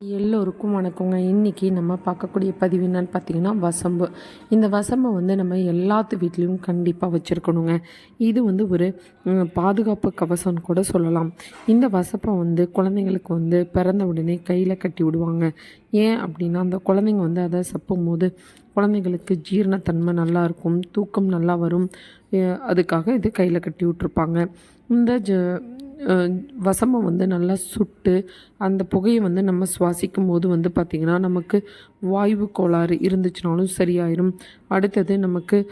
எல்லோருக்கும் வணக்கங்க. இன்றைக்கி நம்ம பார்க்கக்கூடிய பதிவு என்னன்னு பார்த்தீங்கன்னா வசம்பு. இந்த வசம்பை வந்து நம்ம எல்லாத்து வீட்லேயும் கண்டிப்பாக வச்சுருக்கணுங்க. இது வந்து ஒரு பாதுகாப்பு கவசம்னு கூட சொல்லலாம். இந்த வசப்பை வந்து குழந்தைங்களுக்கு வந்து பிறந்த உடனே கையில் கட்டி விடுவாங்க. ஏன் அப்படின்னா அந்த குழந்தைங்க வந்து அதை சப்பும் போது குழந்தைங்களுக்கு ஜீரணத்தன்மை நல்லா இருக்கும் தூக்கம் நல்லா வரும். அதுக்காக இது கையில் கட்டி விட்ருப்பாங்க இந்த ஜ வசமம் வந்து நல்லா சுட்டு அந்த புகையை வந்து நம்ம சுவாசிக்கும் போது வந்து பார்த்திங்கன்னா நமக்கு வாய்வு கோளாறு இருந்துச்சுனாலும் சரியாயிரும். அடுத்தது நமக்கு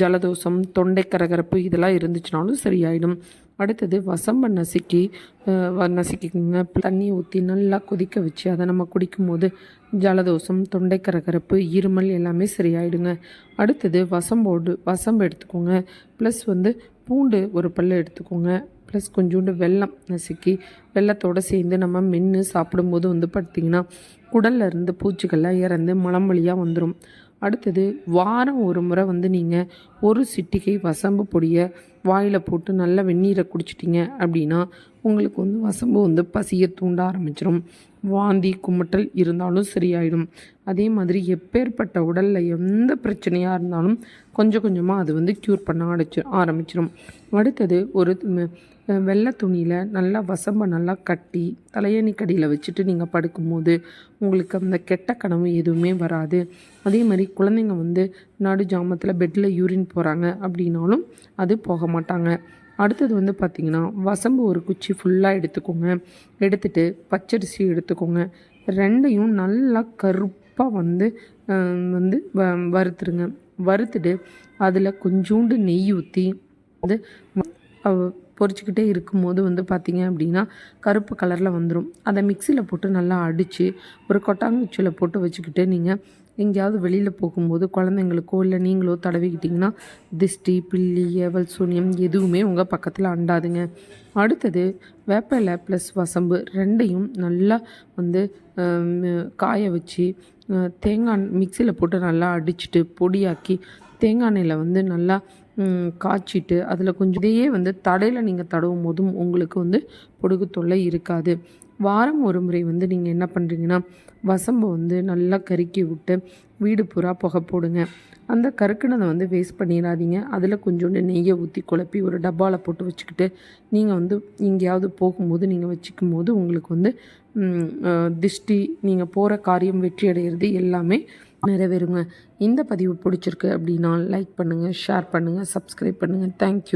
ஜலதோஷம் தொண்டை கரகரப்பு இதெல்லாம் இருந்துச்சுனாலும் சரியாயிடும். அடுத்தது வசம்பை நசுக்கி வ- நசுக்கிக்கோங்க. தண்ணி ஊற்றி நல்லா கொதிக்க வச்சு அதை நம்ம குடிக்கும்போது ஜலதோஷம் தொண்டை கரகரப்பு இருமல் எல்லாமே சரியாயிடுங்க. அடுத்தது வசம்போடு வசம்பு எடுத்துக்கோங்க. ப்ளஸ் வந்து பூண்டு ஒரு பல்லு எடுத்துக்கோங்க. ப்ளஸ் கொஞ்சோண்டு வெல்லம் நசுக்கி வெள்ளத்தோடு சேர்ந்து நம்ம மென்று சாப்பிடும்போது வந்து பார்த்திங்கன்னா குடல்ல இருந்து பூச்சிகள்லாம் இறந்து மலம் வழியாக வந்துடும் அடுத்தது வாரம் ஒரு முறை வந்து நீங்கள் ஒரு சிட்டிகை வசம்பு பொடியை வாயில் போட்டு நல்லா வெந்நீரை குடிச்சிட்டிங்க அப்படின்னா உங்களுக்கு வந்து வசம்பு வந்து பசியை தூண்ட ஆரம்பிச்சிடும் வாந்தி குமட்டல் இருந்தாலும் சரியாயிடும். அதே மாதிரி எப்பேற்பட்ட உடலில் எந்த பிரச்சனையாக இருந்தாலும் கொஞ்சம் கொஞ்சமாக அது வந்து க்யூர் பண்ண அடைச்சி ஆரம்பிச்சிடும் அடுத்தது ஒரு வெள்ளை துணியில் நல்லா வசம்பை நல்லா கட்டி தலையணி கடியில் வச்சுட்டு நீங்கள் படுக்கும்போது உங்களுக்கு அந்த கெட்ட கனவு எதுவுமே வராது. அதே மாதிரி குழந்தைங்க வந்து நடு ஜாமத்தில் பெட்டில் யூரின் போகிறாங்க அப்படின்னாலும் அது போக மாட்டாங்க. அடுத்தது வந்து பார்த்திங்கன்னா வசம்பு ஒரு குச்சி ஃபுல்லாக எடுத்துக்கோங்க. எடுத்துகிட்டு பச்சரிசி எடுத்துக்கோங்க. ரெண்டையும் நல்லா கருப்பாக வந்து வந்து வ வறுத்துருங்க. வறுத்துட்டு அதில் கொஞ்சோண்டு நெய் ஊற்றி வந்து பொறிச்சிக்கிட்டே பொரிச்சுக்கிட்டே இருக்கும்போது வந்து பார்த்திங்க அப்படின்னா கருப்பு கலரில் வந்துடும் அதை மிக்சியில் போட்டு நல்லா அடித்து ஒரு கொட்டாங்குச்சியில் போட்டு வச்சுக்கிட்டு நீங்கள் எங்கேயாவது வெளியில் போகும்போது குழந்தைங்களுக்கோ இல்லை நீங்களோ தடவிக்கிட்டிங்கன்னா திஷ்டி பில்லி ஏவல் சூனியம் எதுவுமே உங்கள் பக்கத்தில் அண்டாதுங்க. அடுத்தது வேப்பிலை ப்ளஸ் வசம்பு ரெண்டையும் நல்லா வந்து காய வச்சு தேங்காய் மிக்சியில் போட்டு நல்லா அடிச்சுட்டு பொடியாக்கி தேங்காய் எண்ணெயில் வந்து நல்லா காய்ச்சிட்டு அதில் கொஞ்சம் இதையே வந்து தடையில் நீங்கள் தடவும் போதும் உங்களுக்கு வந்து பொடுகு தொல்லை இருக்காது. வாரம் ஒரு முறை வந்து நீங்கள் என்ன பண்ணுறீங்கன்னா வசம்பை வந்து நல்லா கருக்கி விட்டு வீடு பூரா புகை போடுங்க. அந்த கருக்குனதை வந்து வேஸ்ட் பண்ணிடாதீங்க. அதில் கொஞ்சோண்டு நெய்யை ஊற்றி குழப்பி ஒரு டப்பாவில் போட்டு வச்சுக்கிட்டு நீங்கள் வந்து எங்கேயாவது போகும்போது நீங்கள் வச்சுக்கும் போது உங்களுக்கு வந்து திஷ்டி நீங்கள் போகிற காரியம் வெற்றி அடைகிறது எல்லாமே நிறைவேறுங்க. இந்த பதிவு பிடிச்சிருக்கு அப்படின்னா லைக் பண்ணுங்கள் ஷேர் பண்ணுங்கள் சப்ஸ்கிரைப் பண்ணுங்கள் தேங்க்யூ